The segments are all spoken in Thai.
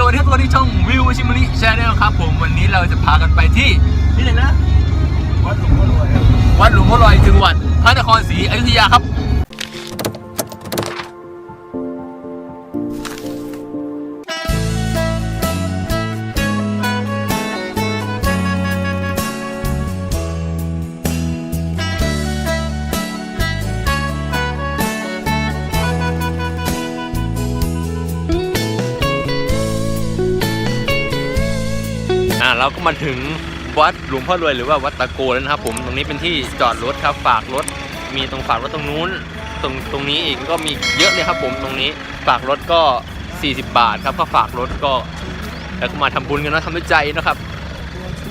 สวัสดีครับสวัสดีช่องวิวชิมลิชาแนลครับผมวันนี้เราจะพากันไปที่ที่ไหนนะ วัดหลวงพ่อรวยครับวัดหลวงพ่อลอยจังหวัดพระนครศรีอยุธยาครับ อ่าเราก็มาถึงวัดหลวงพ่อรวยหรือว่าวัดตะโกแล้วนะครับผมตรงนี้เป็นที่จอดรถครับฝากรถ มีตรงฝากรถตรงนู้น ตรงตรงนี้อีกก็มีเยอะเลยครับผมตรงนี้ฝากรถก็ 40 บาทครับถ้าฝากรถก็แล้วก็มาทำบุญกันนะทำด้วยใจนะครับ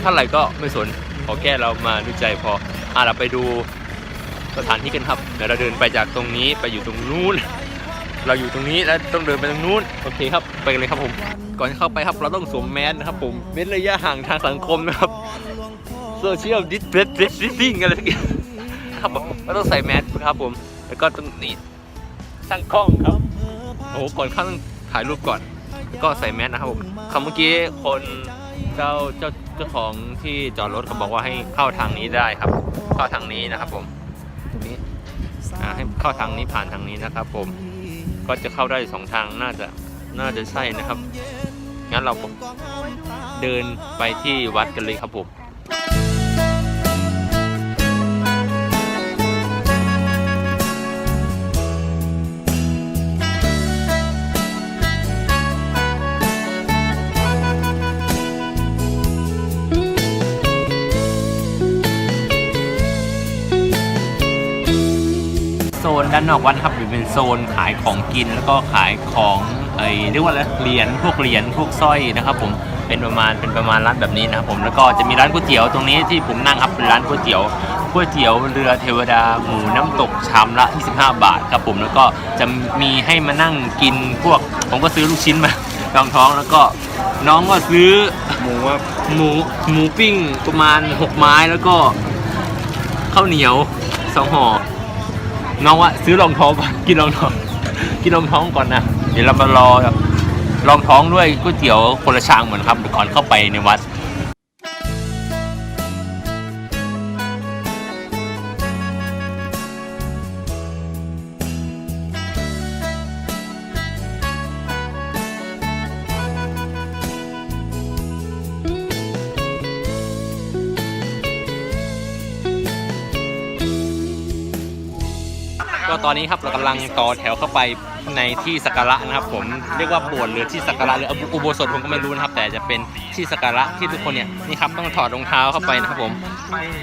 เท่าไหร่ก็ไม่สนขอแค่เรามาด้วยใจพออ่าเราไปดูสถานที่กันครับเดี๋ยวเราเดินไปจากตรงนี้ไปอยู่ตรงนู้น เราอยู่ตรงนี้แล้วต้องเดินไปตรงนู้นโอเคครับไปกันเลยครับผม ก่อนเข้าไปครับเราต้องสวมแมสนะครับผมเว้นระยะห่างทางสังคมนะครับโซเชียลดิสเพสดิสซิ่งอะไรสักอย่างครับผมเราต้องใส่แมสครับผม แล้วก็ต้องนี่ตั้งกล้องครับโอ้โหก่อนเข้าต้องถ่ายรูปก่อน ก็ใส่แมสนะครับผมคำเมื่อกี้คนเจ้าเจ้าเจ้าของที่จอดรถเขาบอกว่าให้เข้าทางนี้ได้ครับ เข้าทางนี้นะครับผมนี่อ่าให้เข้าทางนี้ผ่านทางนี้นะครับผม ก็จะเข้าได้สองทางน่าจะน่าจะใช่นะครับ งั้นเราเดินไปที่วัดกันเลยครับผม ด้านนอกวัดนะครับเป็นโซนขายของกินแล้วก็ขายของไอ้เรียกว่าอะไรเหรียญพวกเหรียญพวกสร้อยนะครับ ผมเป็นประมาณเป็นประมาณร้านแบบนี้นะครับผมแล้วก็จะมีร้านก๋วยเตี๋ยวตรงนี้ที่ผมนั่งครับเป็นร้านก๋วยเตี๋ยวก๋วยเตี๋ยวเรือเทวดาหมูน้ำตกชามละ 25 บาทครับผมแล้วก็จะมีให้มานั่งกินพวกผมก็ซื้อลูกชิ้นมารองท้องแล้วก็น้องก็ซื้อหมูว่าหมูหมูปิ้งประมาณ 6 ไม้แล้วก็ข้าวเหนียวสองห่อ น้องว่าซื้อรองท้องก่อนกินรองท้อง กินรองท้องก่อนนะเดี๋ยวเรามารอแบบรองท้องด้วยก๋วยเตี๋ยวคนละชามเหมือนครับก่อนเข้าไปในวัด ตอนนี้ครับเรากำลังต่อแถวเข้าไปในที่สักการะนะครับ ผมเรียกว่าโบสถ์หรือที่สักการะหรืออุโบสถผมก็ไม่รู้นะครับ แต่จะเป็นที่สักการะที่ทุกคนเนี่ยนี่ครับต้องถอดรองเท้าเข้าไปนะครับผม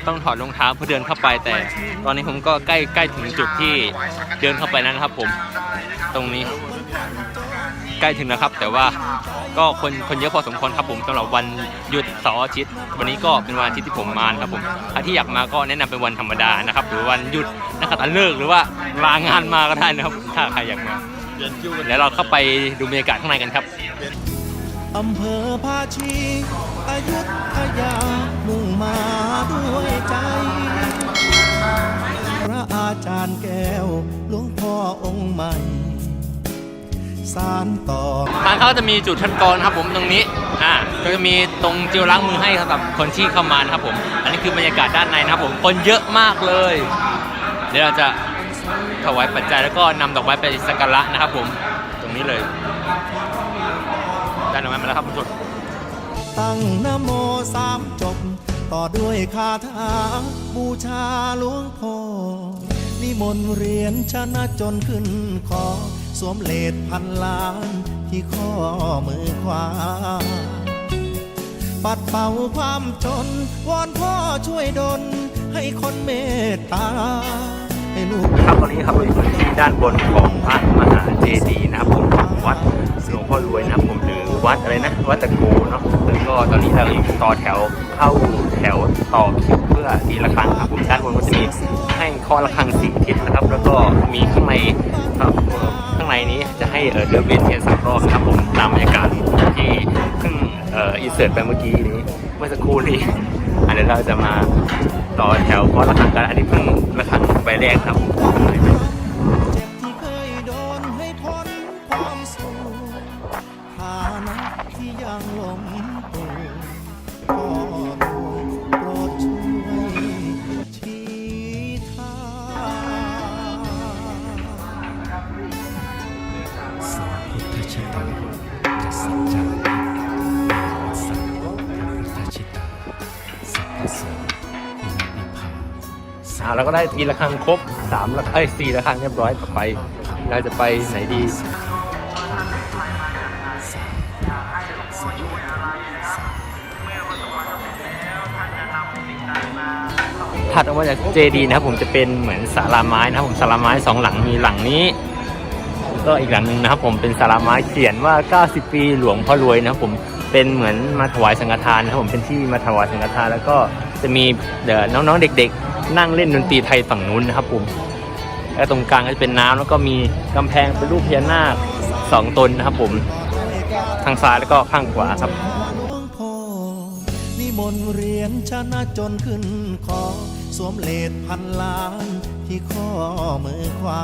ต้องถอดรองเท้าเพื่อเดินเข้าไป แต่ ตอนนี้ผมก็ใกล้ใกล้ถึงจุดที่เดินเข้าไปนั้นครับ ผม ตรงนี้ ใกล้ถึงนะครับ แต่ว่าก็คนคนเยอะพอสมควรครับผมสำหรับวันหยุดเสาร์อาทิตย์วันนี้ก็เป็นวันอาทิตย์ที่ผมมาครับผมถ้าที่อยากมาก็แนะนำเป็นวันธรรมดานะครับหรือวันหยุดนะครับอันเลิกหรือว่าลางานมาก็ได้นะครับ ถ้าใครอยากมาเดี๋ยวเราเข้าไปดูบรรยากาศข้างในกันครับอำเภอภาชีอยุธยามุ่งมาด้วยใจพระอาจารย์แก้วหลวงพ่อองค์ใหม่ สารต่อทางเข้าจะมีจุดคัดกรองนะครับผมตรงนี้อ่าก็จะมีตรงเจลล้างมือให้สำหรับคนที่เข้ามานะครับผม อันนี้คือบรรยากาศด้านในนะครับผมคนเยอะมากเลย เดี๋ยวเราจะถวายปัจจัยแล้วก็นำดอกไม้ไปสักการะนะครับผมตรงนี้เลยได้ดอกไม้มาแล้วครับทุกคนตั้งนะโมสามจบ ต่อด้วยคาถาบูชาหลวงพ่อนิมนต์เรียนชนะจนขึ้นคอ สวมเลดพันล้านที่ข้อมือขวา ปัดเป่าความจน วอนพ่อช่วยดลให้คนเมตตาให้ลูกครับตอนนี้ครับเราอยู่ที่ด้านบนของพระมหาเจดีย์นะครับผมของวัดหลวงพ่อรวยนะครับผมหรือวัดอะไรนะวัดตะโกเนาะแล้วก็ตอนนี้เราอยู่ต่อแถวเข้าแถวต่อคิวเพื่อตีละครังครับผมด้านบนก็จะมีให้ข้อละครังสี่ทิศนะครับ แล้วก็มีข้างในครับ ในนี้จะให้เออเดินเวียนเทียนสามรอบนะครับผมตามบรรยากาศที่เพิ่งอินเสิร์ตไปเมื่อกี้นี้เมื่อสักครู่นี้อันนี้เราจะมาต่อแถวข้อละระฆังกันอันนี้เพิ่งระฆังใบแรกครับ เราก็ได้ตีละครั้งครบสามละเอ้ยสี่ละครั้งเรียบร้อยต่อไป เราจะไปไหนดีถัดออกมาจากเจดีนะครับผมจะเป็นเหมือนศาลาไม้นะครับผมศาลาไม้สองหลังมีหลังนี้ก็อีกหลังหนึ่งนะครับ ผมเป็นศาลาไม้เขียนว่า 90 ปีหลวงพ่อรวยนะครับผมเป็นเหมือนมาถวายสังฆทานนะครับผมเป็นที่มาถวายสังฆทานแล้วก็จะมีเดี๋ยวน้องๆเด็ก ๆ นั่งเล่นดนตรีไทยฝั่งนู้นนะครับผมแล้วตรงกลางก็จะเป็นน้ำแล้วก็มีกำแพงเป็นรูปพญานาคสองตนนะครับผมทางซ้ายแล้วก็ข้างขวาครับนิมนต์เรียนชนะจนขึ้นคอสวมเลดพันล้านที่ข้อมือขวา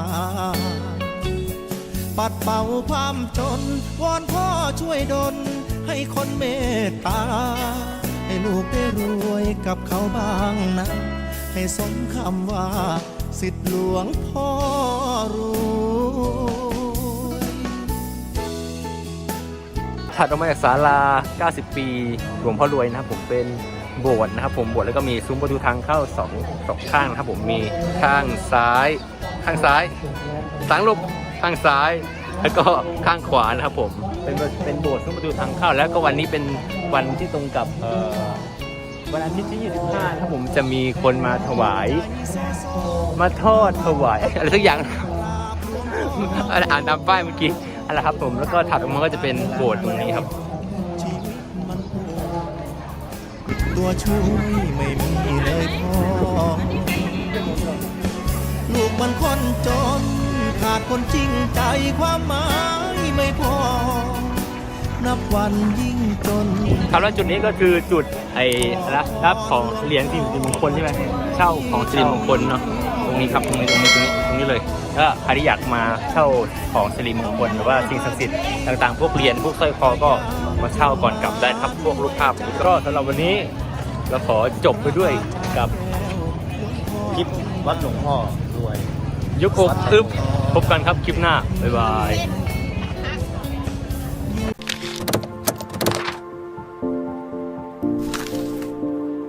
ปัดเป่าความจน วอนพ่อช่วยดลให้คนเมตตา ให้ลูกได้รวยกับเขาบ้างนะ ให้สมคำว่า สิทธิหลวงพ่อรวยถัดออกมาจากศาลา 90 ปีหลวงพ่อรวยนะครับผมเป็นโบสถ์นะครับผมโบสถ์แล้วก็มีซุ้มประตูทางเข้าสองสองข้างนะครับผมมีข้างซ้าย ข้างซ้ายสังลบข้างซ้าย แล้วก็ข้างขวานะครับผมเป็นเป็นโบสถ์ซุ้มประตูทางเข้า แล้วก็วันนี้เป็นวันที่ตรงกับ วันอาทิตย์ที่ 25นะครับผมจะมีคนมาถวาย มาทอดถวาย อะไรสักอย่าง อ่านตามป้ายเมื่อกี้อะไรครับผมแล้วก็ถัดออกมาก็จะเป็นโบสถ์ตรงนี้ครับตัวช่วยไม่มีเลยพ่อลูกมันคนจน ขาดคนจริงใจความหมายไม่พอ นับวันยิ่งจนครับแล้วจุดนี้ก็คือจุดไอ้รับรับของเหรียญสิริมงคลใช่ไหมเช่าของสิริมงคลเนาะตรงนี้ครับตรงนี้ตรงนี้ตรงนี้ตรงนี้เลยก็ใครที่อยากมาเช่าของสิริมงคลหรือว่าสิ่งศักดิ์สิทธิ์ต่างๆ พวกเหรียญพวกสร้อยคอก็มาเช่าก่อนกลับได้ครับพวกรูปภาพก็สำหรับวันนี้เราขอจบไปด้วยกับคลิปวัดหลวงพ่อรวยยุคโกอึบพบกันครับคลิปหน้าบ๊ายบาย